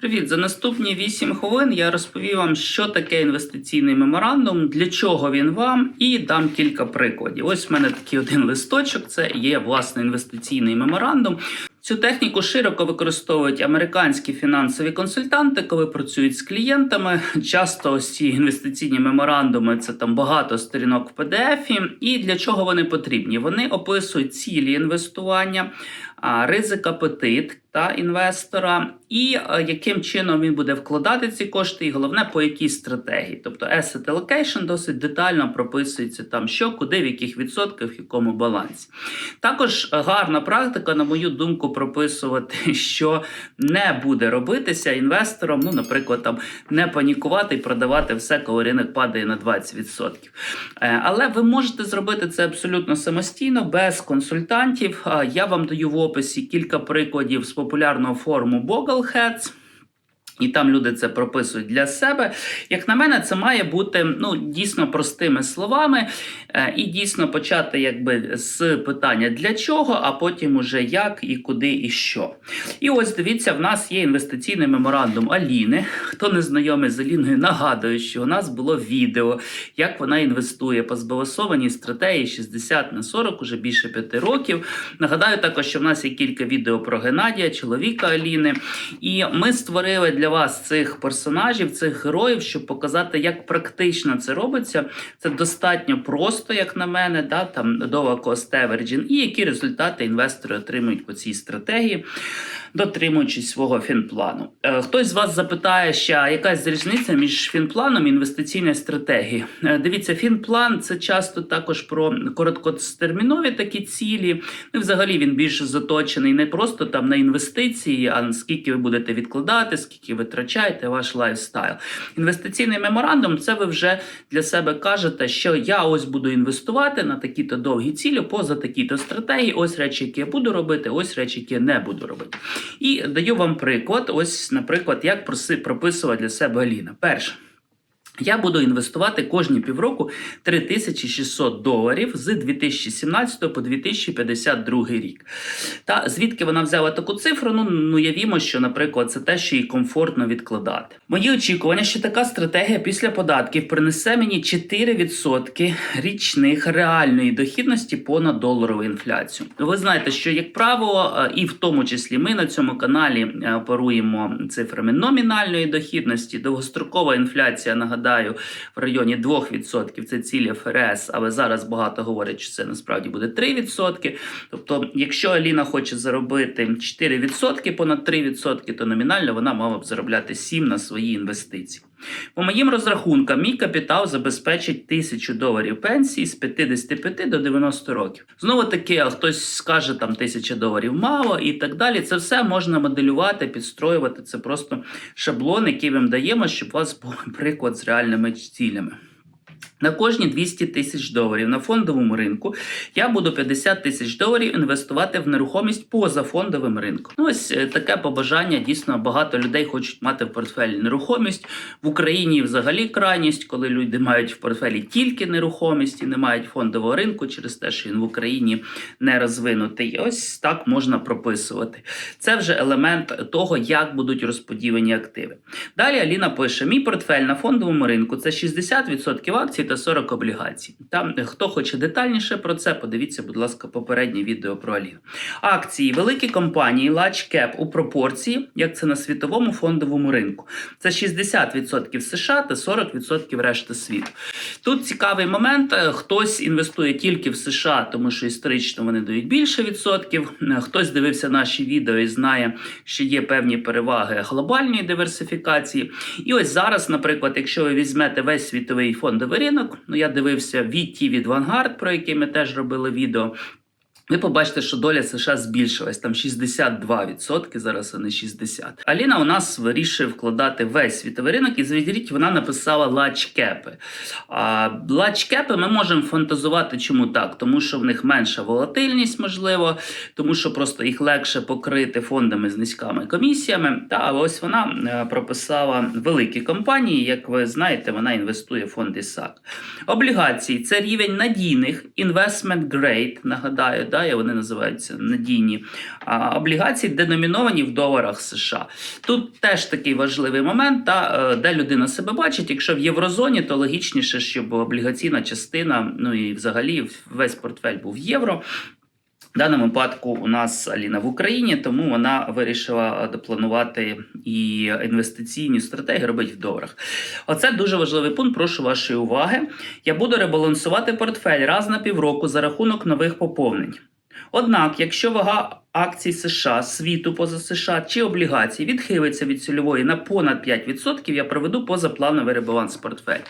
Привіт! За наступні 8 хвилин я розповім вам, що таке інвестиційний меморандум, для чого він вам, і дам кілька прикладів. Ось в мене такий один листочок. Це є власне інвестиційний меморандум. Цю техніку широко використовують американські фінансові консультанти, коли працюють з клієнтами. Часто ось ці інвестиційні меморандуми це там багато сторінок в PDF. І для чого вони потрібні? Вони описують цілі інвестування, ризик апетит та інвестора, і е, яким чином він буде вкладати ці кошти, і головне по якій стратегії. Тобто asset allocation досить детально прописується там, що, куди, в яких відсотках, в якому балансі. Також е, гарна практика, на мою думку, прописувати, що не буде робитися інвестором. Ну, наприклад, там не панікувати і продавати все, коли ринок падає на 20%. Е, Але ви можете зробити це абсолютно самостійно, без консультантів. Я вам даю в описі кілька прикладів з популярного форуму Bogleheads. І там люди це прописують для себе. Як на мене, це має бути ну дійсно простими словами, е, і дійсно почати якби з питання для чого, а потім уже як і куди і що. І ось дивіться, в нас є інвестиційний меморандум Аліни. Хто не знайомий з Аліною, нагадую, що у нас було відео, як вона інвестує по збалансованій стратегії 60 на 40, уже більше 5 років. Нагадаю також, що в нас є кілька відео про Геннадія, чоловіка Аліни. І ми створили для вас цих персонажів, цих героїв, щоб показати, як практично це робиться. Це достатньо просто, як на мене, да, там Dova Cost Averaging, і які результати інвестори отримують по цій стратегії, дотримуючись свого фінплану. Е, Хтось з вас запитає, ще якась різниця між фінпланом і інвестиційною стратегією. Е, Дивіться, фінплан це часто також про короткотермінові такі цілі. Ну, взагалі він більше заточений не просто там на інвестиції, а на скільки ви будете відкладати, скільки витрачаєте, ваш лайфстайл. Інвестиційний меморандум це ви вже для себе кажете, що я ось буду інвестувати на такі-то довгі цілі, поза такі-то стратегії. Ось речі, які я буду робити, ось речі, які я не буду робити. І даю вам приклад. Ось, наприклад, як проси- прописувала для себе Аліна. Перше. Я буду інвестувати кожні півроку 3600 доларів з 2017 по 2052 рік. Та звідки вона взяла таку цифру? Ну, ну явімо, що, наприклад, це те, що їй комфортно відкладати. Мої очікування, що така стратегія після податків принесе мені 4% річних реальної дохідності понад доларову інфляцію. Ви знаєте, що як правило, е, і в тому числі ми на цьому каналі е, оперуємо цифрами номінальної дохідності, довгострокова інфляція, нагадаю, в районі 2%. Це цілі ФРС, але зараз багато говорять, що це насправді буде 3%. Тобто, якщо Аліна хоче заробити 4%, понад 3%, то номінально вона мала б заробляти 7 на свої інвестиції. По моїм розрахункам, мій капітал забезпечить 1000 доларів пенсії з 55 до 90 років. Знову таки, хтось скаже там 1000 доларів мало і так далі. Це все можна моделювати, підстроювати. Це просто шаблон, який вам даємо, щоб у вас був приклад з реальними цілями. На кожні 200 тисяч доларів на фондовому ринку я буду 50 тисяч доларів інвестувати в нерухомість поза фондовим ринком. Ну, ось е, таке побажання. Дійсно, багато людей хочуть мати в портфелі нерухомість. В Україні взагалі крайність, коли люди мають в портфелі тільки нерухомість і не мають фондового ринку через те, що він в Україні не розвинутий. Ось так можна прописувати. Це вже елемент того, як будуть розподілені активи. Далі Аліна пише: мій портфель на фондовому ринку це 60% акцій та 40 облігацій. Там е, хто хоче детальніше про це, подивіться, будь ласка, попереднє відео про Аліну. Акції великі компанії large cap у пропорції, як це на світовому фондовому ринку. Це 60% США та 40% решти світу. Тут цікавий момент: е, хтось інвестує тільки в США, тому що історично вони дають більше відсотків. Е, Хтось дивився наші відео і знає, що є певні переваги глобальної диверсифікації. І ось зараз, наприклад, якщо ви візьмете весь світовий фондовий ринок, ну я дивився VT від Vanguard, про який ми теж робили відео. Ви побачите, що доля США збільшилась там 62%, зараз вони 60%. Аліна у нас вирішує вкладати весь світовий ринок, і звідріть вона написала cap. А cap ми можемо фантазувати, чому так? Тому що в них менша волатильність, можливо, тому що просто їх легше покрити фондами з низькими комісіями. Та ось вона е, прописала великі компанії. Як ви знаєте, вона інвестує в фонди САК. Облігації це рівень надійних investment grade, нагадаю, да, виглядає, вони називаються надійні а, облігації, деноміновані в доларах США. Тут теж такий важливий момент, та, е, де людина себе бачить. Якщо в єврозоні, то логічніше, щоб облігаційна частина, ну і взагалі весь портфель був євро. В даному випадку у нас Аліна в Україні, тому вона вирішила допланувати і інвестиційні стратегії робити в доларах. Оце дуже важливий пункт. Прошу вашої уваги. Я буду ребалансувати портфель раз на півроку за рахунок нових поповнень. Однак, якщо вага акцій США, світу поза США чи облігацій відхилиться від цільової на понад 5%, я проведу позаплановий ребаланс портфелю.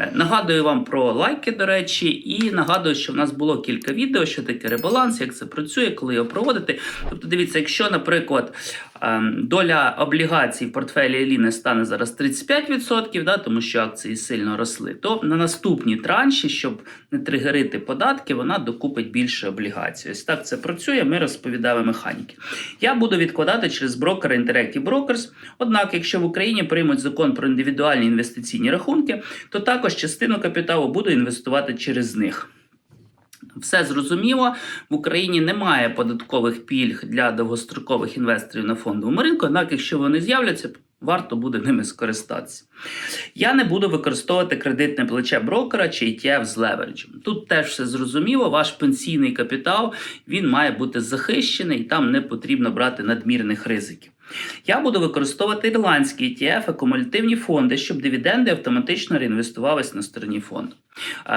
Е, Нагадую вам про лайки, до речі, і нагадую, що в нас було кілька відео, що таке ребаланс, як це працює, коли його проводити. Тобто, дивіться, якщо, наприклад, ем, доля облігацій в портфелі Еліни стане зараз 35%, да, тому що акції сильно росли, то на наступні транші, щоб не тригерити податки, вона докупить більше облігацій. Ось так це працює. Ми розповідали механіки. Я буду відкладати через брокера Interactive Brokers. Однак, якщо в Україні приймуть закон про індивідуальні інвестиційні рахунки, то також частину капіталу буду інвестувати через них. Все зрозуміло, в Україні немає податкових пільг для довгострокових інвесторів на фондовому ринку, однак, якщо вони з'являться, варто буде ними скористатися. Я не буду використовувати кредитне плече брокера чи ETF з левереджем. Тут теж все зрозуміло, ваш пенсійний капітал він має бути захищений, і там не потрібно брати надмірних ризиків. Я буду використовувати ірландські ETF, акумулятивні фонди, щоб дивіденди автоматично реінвестувалися на стороні фонду.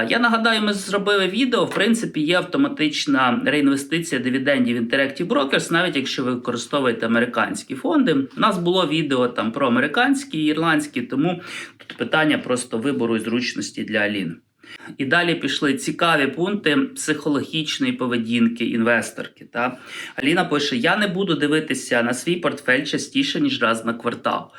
Я нагадаю, ми зробили відео. В принципі, є автоматична реінвестиція дивідендів Interactive Brokers, навіть якщо ви використовуєте американські фонди. У нас було відео там про американські і ірландські, тому тут питання просто вибору і зручності для Аліни. І далі пішли цікаві пункти психологічної поведінки інвесторки. Та Аліна пише: Я не буду дивитися на свій портфель частіше ніж раз на квартал.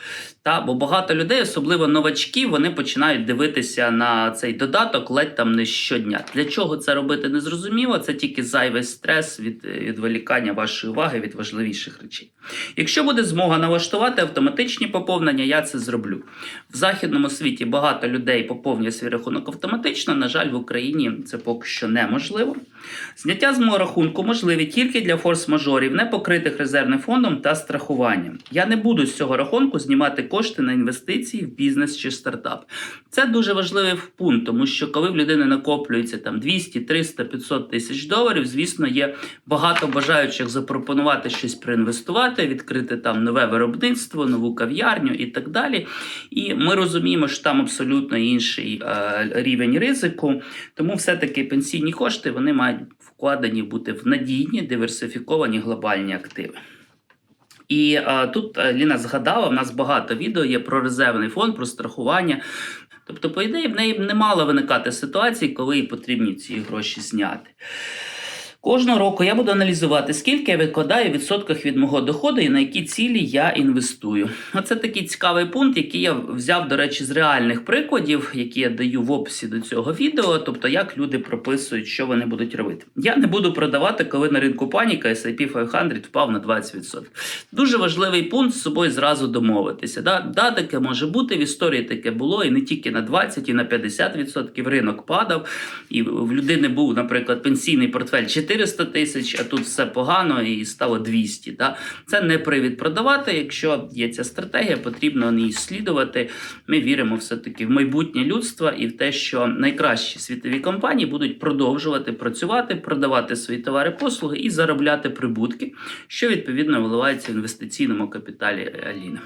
Та бо багато людей, особливо новачки, вони починають дивитися на цей додаток ледь там не щодня. Для чого це робити не зрозуміло. Це тільки зайвий стрес від відволікання вашої уваги від важливіших речей. Якщо буде змога налаштувати автоматичні поповнення, я це зроблю. В західному світі багато людей поповнює свій рахунок автоматично. На жаль, в Україні це поки що неможливо. Зняття з мого рахунку можливі тільки для форс-мажорів, не покритих резервним фондом та страхуванням. Я не буду з цього рахунку знімати кошти на інвестиції в бізнес чи стартап. Це дуже важливий пункт, тому що коли в людини накоплюється там 200, 300, 500 тисяч доларів, звісно, є багато бажаючих запропонувати щось проінвестувати, відкрити там нове виробництво, нову кав'ярню і так далі. І ми розуміємо, що там абсолютно інший е, рівень ризику, тому все-таки пенсійні кошти вони мають вкладені бути в надійні, диверсифіковані глобальні активи. І а, тут е, Ліна згадала, в нас багато відео є про резервний фонд, про страхування. Тобто, по ідеї, в неї не мало виникати ситуації, коли їй потрібні ці гроші зняти. Кожного року я буду аналізувати, скільки я викладаю в відсотках від мого доходу і на які цілі я інвестую. Оце такий цікавий пункт, який я взяв, до речі, з реальних прикладів, які я даю в описі до цього відео, тобто як люди прописують, що вони будуть робити. Я не буду продавати, коли на ринку паніка S&P 500 впав на 20%. Дуже важливий пункт з собою зразу домовитися. Да, да, таке може бути в історії таке було, і не тільки на 20, і на 50% ринок падав. І в людини був, наприклад, пенсійний портфель 400 тисяч, а тут все погано і стало 200. Да? Це не привід продавати. Якщо є ця стратегія, потрібно неї слідувати. Ми віримо все-таки в майбутнє людства і в те, що найкращі світові компанії будуть продовжувати працювати, продавати свої товари, послуги і заробляти прибутки, що відповідно виливається в інвестиційному капіталі Аліни.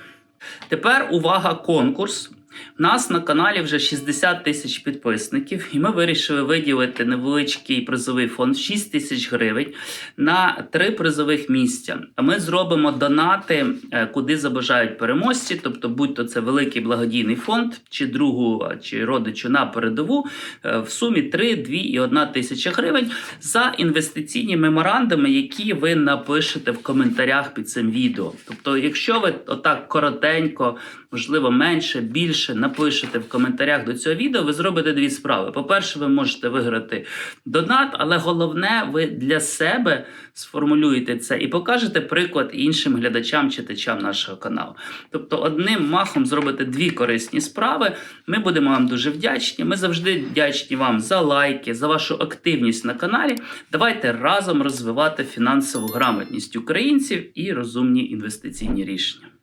Тепер увага, конкурс. У нас на каналі вже 60 тисяч підписників, і ми вирішили виділити невеличкий призовий фонд 6 тисяч гривень на три призових місця. А ми зробимо донати, е, куди забажають переможці, тобто, будь-то це великий благодійний фонд, чи другу, чи родичу на передову е, в сумі 3, 2 і 1 тисяча гривень за інвестиційні меморандуми, які ви напишете в коментарях під цим відео. Тобто, якщо ви отак коротенько можливо, менше, більше напишете в коментарях до цього відео, ви зробите дві справи. По-перше, ви можете виграти донат, але головне, ви для себе сформулюєте це і покажете приклад іншим глядачам, читачам нашого каналу. Тобто, одним махом зробите дві корисні справи. Ми будемо вам дуже вдячні. Ми завжди вдячні вам за лайки, за вашу активність на каналі. Давайте разом розвивати фінансову грамотність українців і розумні інвестиційні рішення.